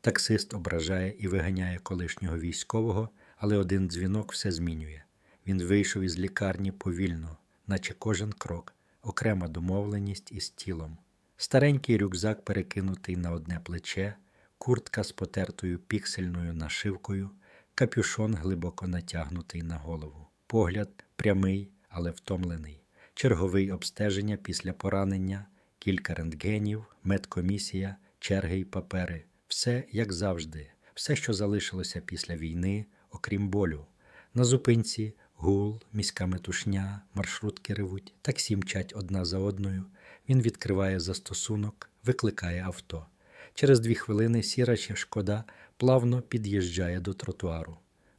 Таксист ображає і виганяє колишнього військового, але один дзвінок все змінює. Він вийшов із лікарні повільно, наче кожен крок, окрема домовленість із тілом. Старенький рюкзак перекинутий на одне плече, куртка з потертою піксельною нашивкою, капюшон глибоко натягнутий на голову. Погляд прямий, але втомлений. Черговий обстеження після поранення, кілька рентгенів, медкомісія, черги й папери. Все як завжди, все, що залишилося після війни, окрім болю. На зупинці гул, міська метушня, маршрутки ревуть, таксі мчать одна за одною. Він відкриває застосунок, викликає авто. Через дві хвилини сіра ще шкода плавно під'їжджає до тротуару.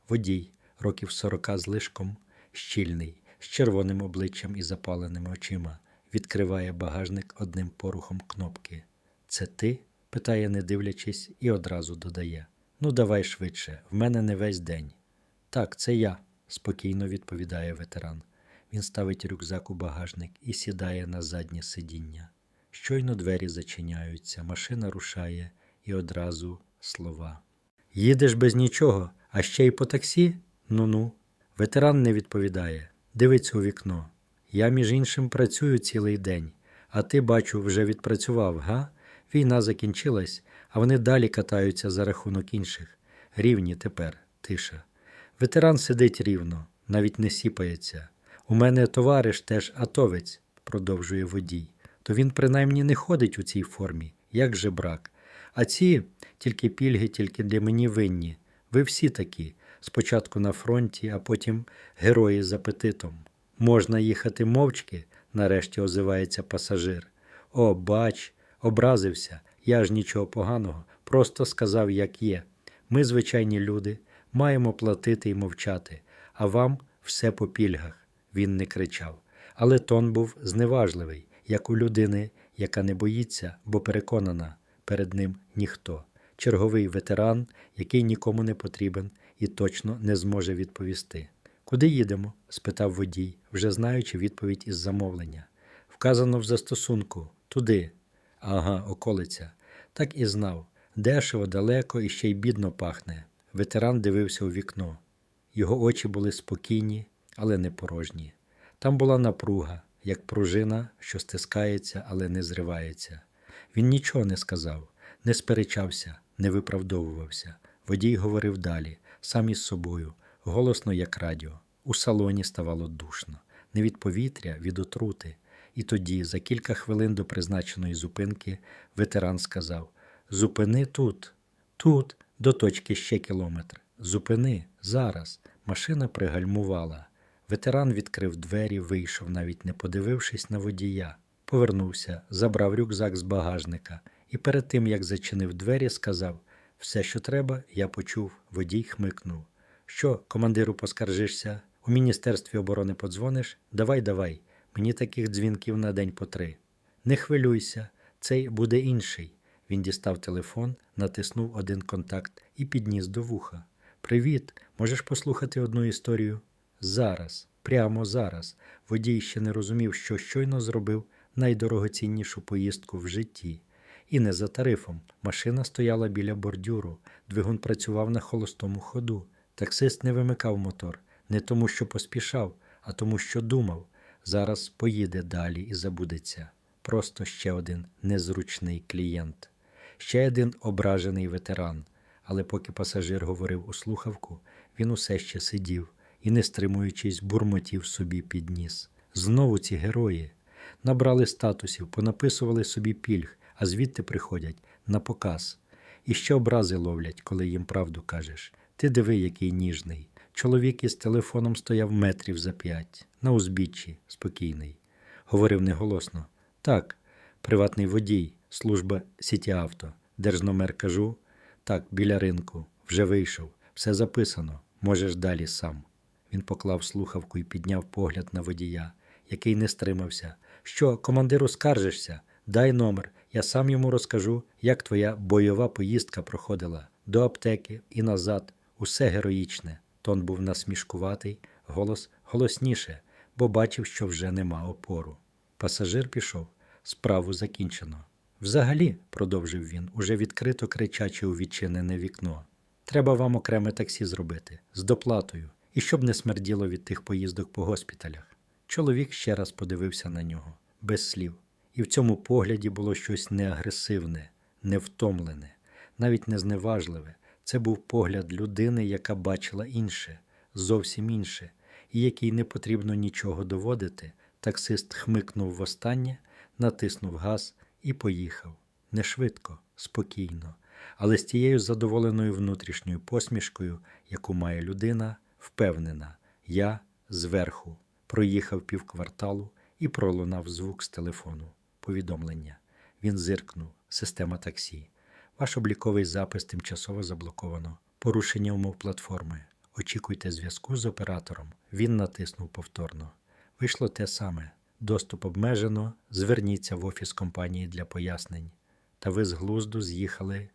Водій, років сорока з лишком, щільний, з червоним обличчям і запаленими очима, відкриває багажник одним порухом кнопки. Це ти? Питає, не дивлячись, і одразу додає: Ну, давай швидше, в мене не весь день. Так, це я, спокійно відповідає ветеран. Він ставить рюкзак у багажник і сідає на заднє сидіння. Щойно двері зачиняються, машина рушає і одразу слова. Їдеш без нічого, а ще й по таксі? Ну-ну. Ветеран не відповідає. Дивиться у вікно. Я, між іншим, працюю цілий день, а ти, бачу, вже відпрацював, га? Війна закінчилась, а вони далі катаються за рахунок інших. Рівні тепер, тиша. Ветеран сидить рівно, навіть не сіпається. У мене товариш теж атовець, продовжує водій. То він принаймні не ходить у цій формі, як же брак. А ці тільки пільги, тільки для мені винні. Ви всі такі, спочатку на фронті, а потім герої з апетитом. Можна їхати мовчки, нарешті озивається пасажир. О, бач, образився, я ж нічого поганого, просто сказав, як є. Ми, звичайні люди, маємо платити і мовчати, а вам все по пільгах. Він не кричав. Але тон був зневажливий, як у людини, яка не боїться, бо переконана, перед ним ніхто. Черговий ветеран, який нікому не потрібен і точно не зможе відповісти. Куди їдемо? спитав водій, вже знаючи відповідь із замовлення. Вказано в застосунку туди. Ага, околиця. Так і знав. Дешево, далеко і ще й бідно пахне. Ветеран дивився у вікно. Його очі були спокійні, але не порожні. Там була напруга, як пружина, що стискається, але не зривається. Він нічого не сказав, не сперечався, не виправдовувався. Водій говорив далі, сам із собою, голосно, як радіо. У салоні ставало душно, не від повітря, від отрути. І тоді, за кілька хвилин до призначеної зупинки, ветеран сказав: Зупини тут, тут, до точки ще кілометр. Зупини зараз. Машина пригальмувала. Ветеран відкрив двері, вийшов, навіть не подивившись на водія. Повернувся, забрав рюкзак з багажника і перед тим, як зачинив двері, сказав: Все, що треба, я почув. Водій хмикнув. Що, командиру, поскаржишся? У Міністерстві оборони подзвониш? Давай, давай. Мені таких дзвінків на день по три. Не хвилюйся, цей буде інший. Він дістав телефон, натиснув один контакт і підніс до вуха. Привіт, можеш послухати одну історію? Зараз, прямо зараз. Водій ще не розумів, що щойно зробив найдорогоціннішу поїздку в житті. І не за тарифом. Машина стояла біля бордюру, двигун працював на холостому ходу. Таксист не вимикав мотор, не тому, що поспішав, а тому, що думав. Зараз поїде далі і забудеться. Просто ще один незручний клієнт, ще один ображений ветеран. Але поки пасажир говорив у слухавку, він усе ще сидів і, не стримуючись, бурмотів собі під ніс. Знову ці герої набрали статусів, понаписували собі пільг, а звідти приходять на показ. І ще образи ловлять, коли їм правду кажеш. Ти диви, який ніжний. Чоловік із телефоном стояв метрів за п'ять, на узбіччі, спокійний. Говорив неголосно. Так, приватний водій, служба Сіті Авто. Держномер кажу. Так, біля ринку, вже вийшов, все записано, можеш далі сам. Він поклав слухавку і підняв погляд на водія, який не стримався. Що, командиру, скаржишся? Дай номер, я сам йому розкажу, як твоя бойова поїздка проходила до аптеки і назад. Усе героїчне. Тон був насмішкуватий, голос голосніше, бо бачив, що вже нема опору. Пасажир пішов, справу закінчено. Взагалі, продовжив він, уже відкрито кричачи у відчинене вікно. Треба вам окреме таксі зробити з доплатою, і щоб не смерділо від тих поїздок по госпіталях. Чоловік ще раз подивився на нього, без слів, і в цьому погляді було щось неагресивне, невтомлене, навіть не зневажливе. Це був погляд людини, яка бачила інше, зовсім інше, і якій не потрібно нічого доводити. Таксист хмикнув востаннє, натиснув газ і поїхав. Не швидко, спокійно, але з тією задоволеною внутрішньою посмішкою, яку має людина, впевнена, я зверху проїхав півкварталу і пролунав звук з телефону. Повідомлення. Він зиркнув. Система таксі. Ваш обліковий запис тимчасово заблоковано. Порушення умов платформи. Очікуйте зв'язку з оператором. Він натиснув повторно. Вийшло те саме. Доступ обмежено. Зверніться в офіс компанії для пояснень. Та ви з глузду з'їхали,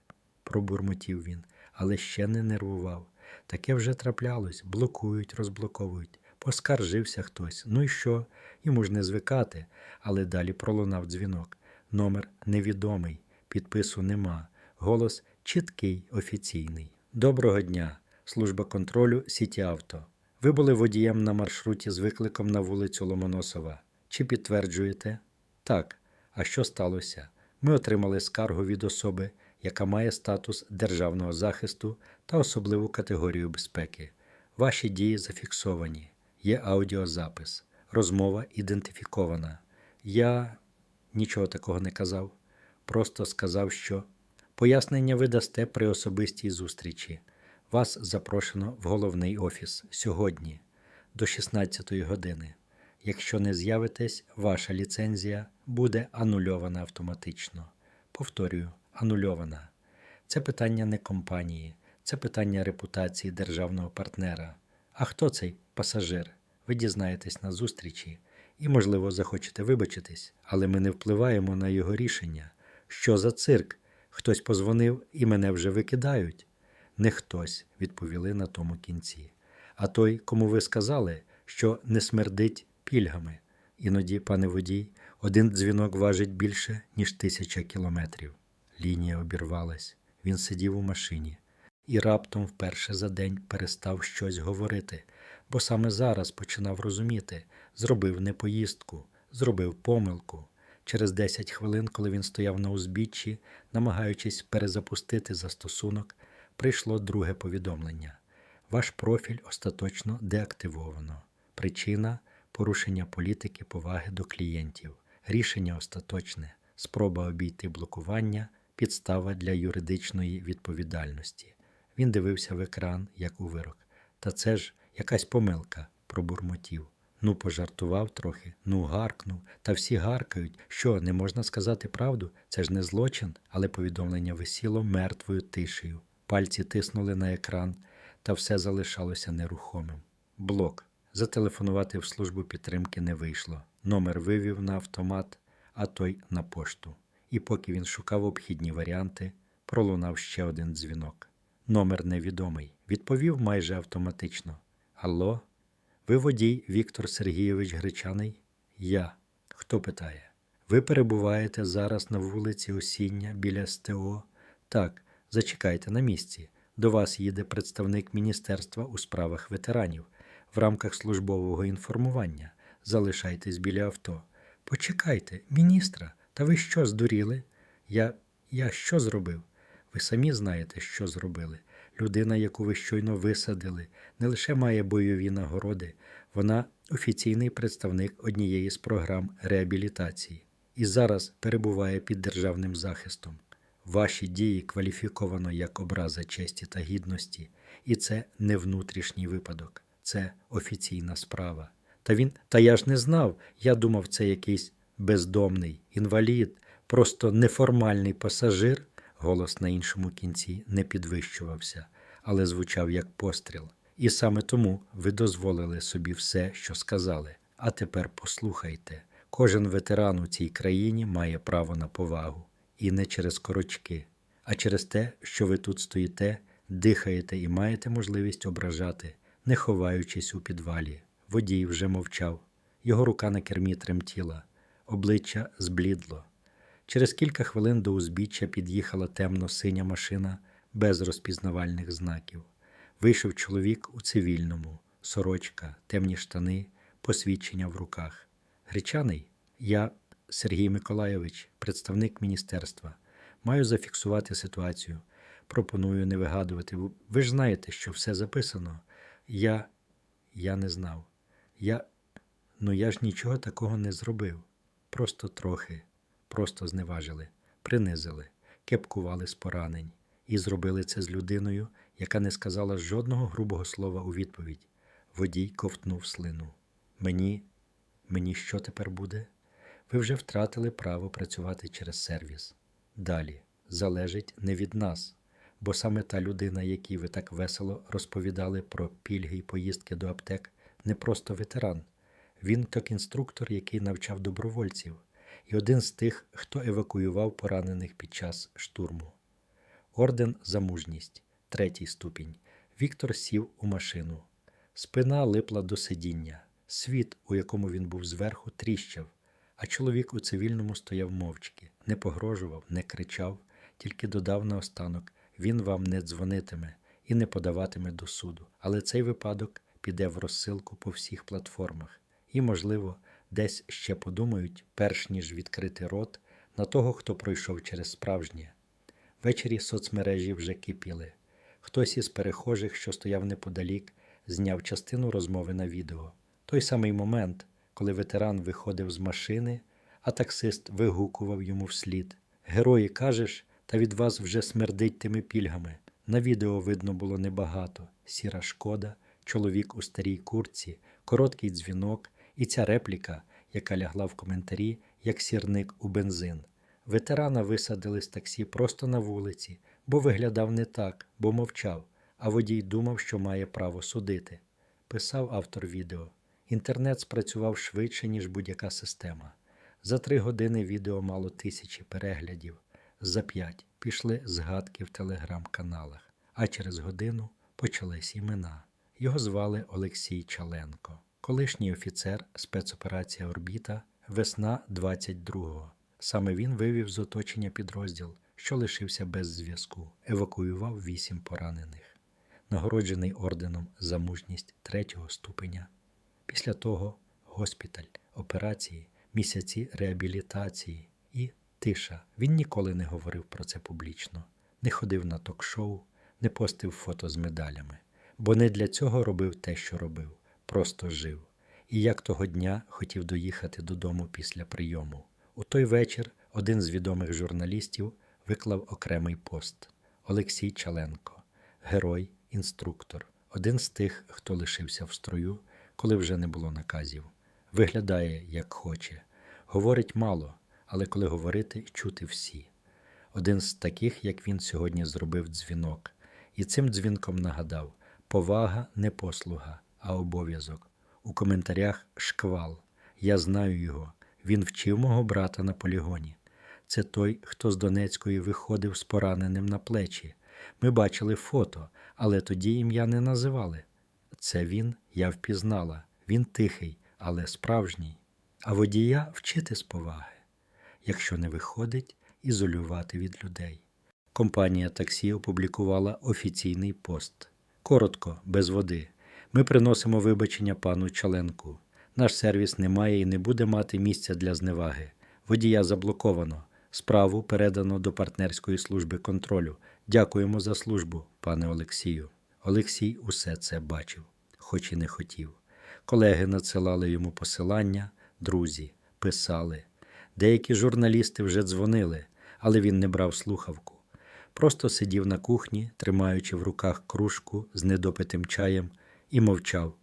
пробурмотів він, але ще не нервував. Таке вже траплялось, блокують, розблоковують. Поскаржився хтось. Ну і що? Йому ж не звикати, але далі пролунав дзвінок. Номер невідомий, підпису нема. Голос чіткий, офіційний. Доброго дня, служба контролю Сіті Авто. Ви були водієм на маршруті з викликом на вулицю Ломоносова. Чи підтверджуєте? Так. А що сталося? Ми отримали скаргу від особи, яка має статус державного захисту та особливу категорію безпеки. Ваші дії зафіксовані. Є аудіозапис. Розмова ідентифікована. Я нічого такого не казав. Просто сказав, що пояснення ви дасте при особистій зустрічі. Вас запрошено в головний офіс сьогодні до 16 години. Якщо не з'явитесь, ваша ліцензія буде анульована автоматично. Повторюю, анульована. Це питання не компанії, це питання репутації державного партнера. А хто цей пасажир? Ви дізнаєтесь на зустрічі і, можливо, захочете вибачитись, але ми не впливаємо на його рішення. Що за цирк? Хтось позвонив і мене вже викидають. Не хтось, відповіли на тому кінці. А той, кому ви сказали, що не смердить пільгами. Іноді, пане водій, один дзвінок важить більше, ніж тисяча кілометрів. Лінія обірвалась. Він сидів у машині і раптом вперше за день перестав щось говорити, бо саме зараз починав розуміти, зробив не поїздку, зробив помилку. Через 10 хвилин, коли він стояв на узбіччі, намагаючись перезапустити застосунок, прийшло друге повідомлення. Ваш профіль остаточно деактивовано. Причина порушення політики поваги до клієнтів. Рішення остаточне, спроба обійти блокування, підстава для юридичної відповідальності. Він дивився в екран, як у вирок. Та це ж якась помилка, пробурмотів. Ну, пожартував трохи, ну гаркнув. Та всі гаркають. Що, не можна сказати правду? Це ж не злочин, але повідомлення висіло мертвою тишею. Пальці тиснули на екран, та все залишалося нерухомим. Блок. Зателефонувати в службу підтримки не вийшло. Номер вивів на автомат, а той на пошту. І поки він шукав обхідні варіанти, пролунав ще один дзвінок. Номер невідомий. Відповів майже автоматично. Алло? Ви водій Віктор Сергійович Гречаний? Я. Хто питає? Ви перебуваєте зараз на вулиці Осіння біля СТО? Так, зачекайте на місці. До вас їде представник Міністерства у справах ветеранів в рамках службового інформування. Залишайтесь біля авто. Почекайте, міністра, та ви що здуріли? Я. Я що зробив? Ви самі знаєте, що зробили. Людина, яку ви щойно висадили, не лише має бойові нагороди, вона офіційний представник однієї з програм реабілітації і зараз перебуває під державним захистом. Ваші дії кваліфіковано як образа честі та гідності, і це не внутрішній випадок, це офіційна справа. Та він, та я ж не знав. Я думав, це якийсь бездомний, інвалід, просто неформальний пасажир. Голос на іншому кінці не підвищувався, але звучав як постріл. І саме тому ви дозволили собі все, що сказали. А тепер послухайте: кожен ветеран у цій країні має право на повагу, і не через корочки, а через те, що ви тут стоїте, дихаєте і маєте можливість ображати, не ховаючись у підвалі. Водій вже мовчав, його рука на кермі тремтіла, обличчя зблідло. Через кілька хвилин до узбіччя під'їхала темно-синя машина без розпізнавальних знаків. Вийшов чоловік у цивільному, сорочка, темні штани, посвідчення в руках. Гречаний, я Сергій Миколайович, представник міністерства. Маю зафіксувати ситуацію. Пропоную не вигадувати. Ви ж знаєте, що все записано. Я. Я не знав. Я. Ну я ж нічого такого не зробив. Просто трохи, просто зневажили, принизили, кепкували з поранень і зробили це з людиною, яка не сказала жодного грубого слова у відповідь. Водій ковтнув слину. Мені, мені що тепер буде? Ви вже втратили право працювати через сервіс. Далі залежить не від нас, бо саме та людина, якій ви так весело розповідали про пільги й поїздки до аптек, не просто ветеран. Він так інструктор, який навчав добровольців, і один з тих, хто евакуював поранених під час штурму. Орден за мужність, третій ступінь. Віктор сів у машину. Спина липла до сидіння. Світ, у якому він був зверху, тріщав, а чоловік у цивільному стояв мовчки, не погрожував, не кричав, тільки додав наостанок він вам не дзвонитиме і не подаватиме до суду. Але цей випадок піде в розсилку по всіх платформах і, можливо, десь ще подумають, перш ніж відкрити рот на того, хто пройшов через справжнє. Ввечері соцмережі вже кипіли. Хтось із перехожих, що стояв неподалік, зняв частину розмови на відео. Той самий момент, коли ветеран виходив з машини, а таксист вигукував йому вслід. Герої кажеш, та від вас вже смердить тими пільгами. На відео видно було небагато: сіра шкода, чоловік у старій курці, короткий дзвінок і ця репліка, яка лягла в коментарі, як сірник у бензин. Ветерана висадили з таксі просто на вулиці, бо виглядав не так, бо мовчав, а водій думав, що має право судити. Писав автор відео. Інтернет спрацював швидше, ніж будь-яка система. За три години відео мало тисячі переглядів, за п'ять пішли згадки в телеграм-каналах, а через годину почались імена. Його звали Олексій Чаленко, колишній офіцер спецоперація Орбіта, весна 22-го. Саме він вивів з оточення підрозділ, що лишився без зв'язку, евакуював вісім поранених, нагороджений орденом за мужність третього ступеня. Після того госпіталь, операції, місяці реабілітації і тиша. Він ніколи не говорив про це публічно, не ходив на ток-шоу, не постив фото з медалями, бо не для цього робив те, що робив, просто жив. І як того дня хотів доїхати додому після прийому. У той вечір один з відомих журналістів виклав окремий пост Олексій Чаленко, герой, інструктор, один з тих, хто лишився в строю, коли вже не було наказів. Виглядає, як хоче, говорить мало, але коли говорити, чути всі. Один з таких, як він сьогодні зробив дзвінок, і цим дзвінком нагадав: повага не послуга, а обов'язок. У коментарях шквал. Я знаю його. Він вчив мого брата на полігоні. Це той, хто з Донецької виходив з пораненим на плечі. Ми бачили фото, але тоді ім'я не називали. Це він, я впізнала. Він тихий, але справжній. А водія вчити з поваги. Якщо не виходить, ізолювати від людей. Компанія таксі опублікувала офіційний пост. Коротко, без води. Ми приносимо вибачення пану Чаленку. Наш сервіс не має і не буде мати місця для зневаги. Водія заблоковано. Справу передано до партнерської служби контролю. Дякуємо за службу, пане Олексію. Олексій усе це бачив, хоч і не хотів. Колеги надсилали йому посилання, друзі, писали. Деякі журналісти вже дзвонили, але він не брав слухавку. Просто сидів на кухні, тримаючи в руках кружку з недопитим чаєм, і мовчав.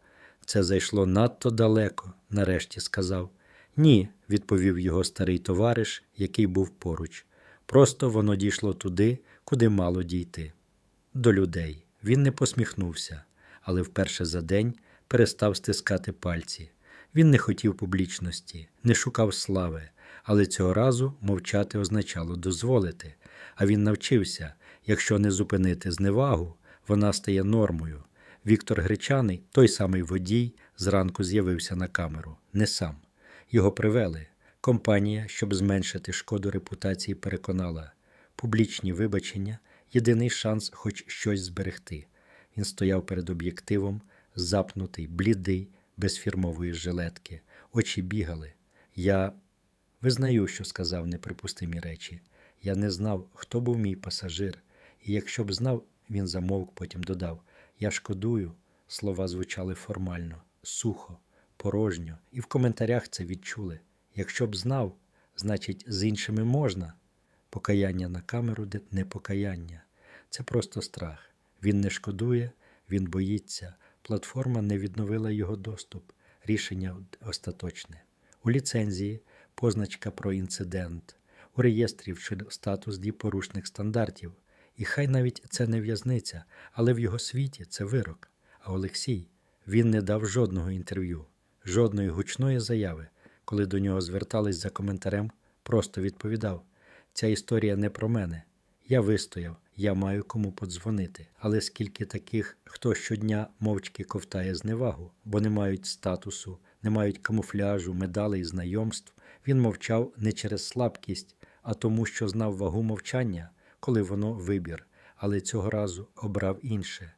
Це зайшло надто далеко, нарешті сказав. Ні, відповів його старий товариш, який був поруч. Просто воно дійшло туди, куди мало дійти. До людей. Він не посміхнувся, але вперше за день перестав стискати пальці. Він не хотів публічності, не шукав слави, але цього разу мовчати означало дозволити. А він навчився якщо не зупинити зневагу, вона стає нормою. Віктор Гречаний, той самий водій, зранку з'явився на камеру, не сам. Його привели. Компанія, щоб зменшити шкоду репутації, переконала публічні вибачення єдиний шанс хоч щось зберегти. Він стояв перед об'єктивом, запнутий, блідий, без фірмової жилетки. Очі бігали. Я визнаю, що сказав неприпустимі речі. Я не знав, хто був мій пасажир, і якщо б знав, він замовк, потім додав: Я шкодую. Слова звучали формально, сухо, порожньо, і в коментарях це відчули. Якщо б знав, значить, з іншими можна. Покаяння на камеру де не покаяння. Це просто страх. Він не шкодує, він боїться. Платформа не відновила його доступ. Рішення остаточне. У ліцензії позначка про інцидент, у реєстрі вчив статус дій порушних стандартів. І хай навіть це не в'язниця, але в його світі це вирок. А Олексій він не дав жодного інтерв'ю, жодної гучної заяви. Коли до нього звертались за коментарем, просто відповідав: Ця історія не про мене. Я вистояв, я маю кому подзвонити. Але скільки таких, хто щодня мовчки ковтає зневагу, бо не мають статусу, не мають камуфляжу, медалей, знайомств, він мовчав не через слабкість, а тому, що знав вагу мовчання, коли воно вибір, але цього разу обрав інше.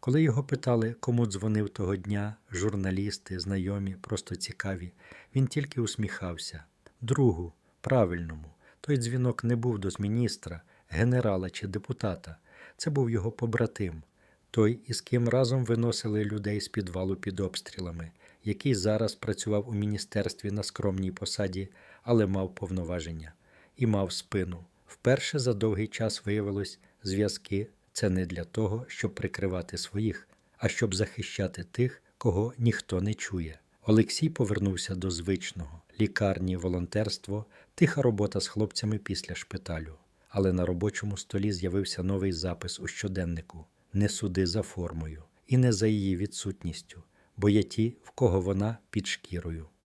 Коли його питали, кому дзвонив того дня, журналісти, знайомі, просто цікаві, він тільки усміхався. Другу, правильному, той дзвінок не був до міністра, генерала чи депутата. Це був його побратим, той, із ким разом виносили людей з підвалу під обстрілами, який зараз працював у міністерстві на скромній посаді, але мав повноваження і мав спину. Вперше за довгий час виявилось, зв'язки це не для того, щоб прикривати своїх, а щоб захищати тих, кого ніхто не чує. Олексій повернувся до звичного лікарні, волонтерство, тиха робота з хлопцями після шпиталю. Але на робочому столі з'явився новий запис у щоденнику: не суди за формою і не за її відсутністю, бо є ті, в кого вона під шкірою.